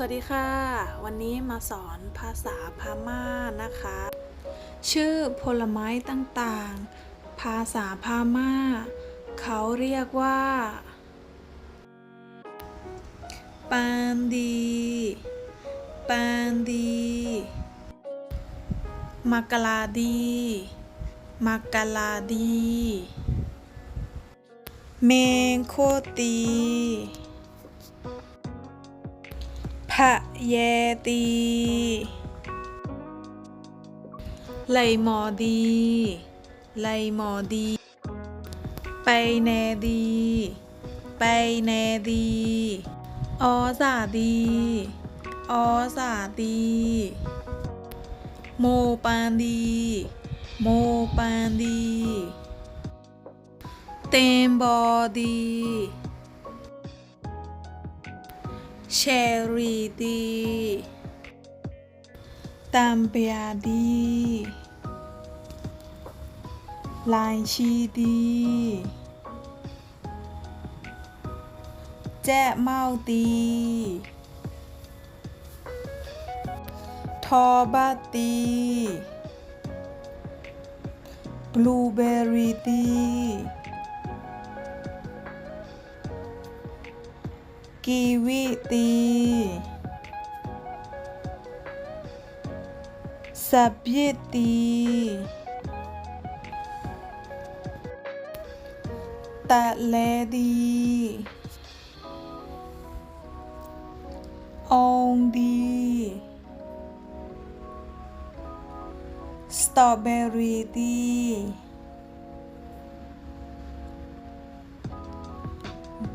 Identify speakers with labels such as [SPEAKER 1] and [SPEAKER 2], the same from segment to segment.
[SPEAKER 1] สวัสดีค่ะ วันนี้มาสอนภาษาพม่านะคะ ชื่อผลไม้ต่างๆ ภาษาพม่า เขาเรียกว่าปานดีปานดีมักกะลาดีมักกะลาดี เมงโคตีะเยตีไลหมอดี ไลหมอดี ไปแนดี ไปแนดี ออสาดี ออสาดี โมปานดี โมปานดี เต็มบอดี เชอรี่ดีตัมเปียดีลายชีดีแจ้เมาตีทอบาตีบลูเบอร์รี่ตี กีวีตีสับยิตีตะเลดีองดีสตรอเบอรี่ดี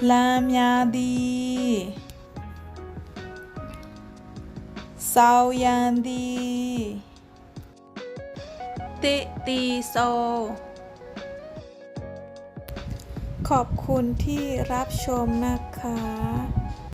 [SPEAKER 1] ยวดีดูเวนดีเมาตีตะแยะตีลามยาดีซาวยันดีติตีโซขอบคุณที่รับชมนะคะ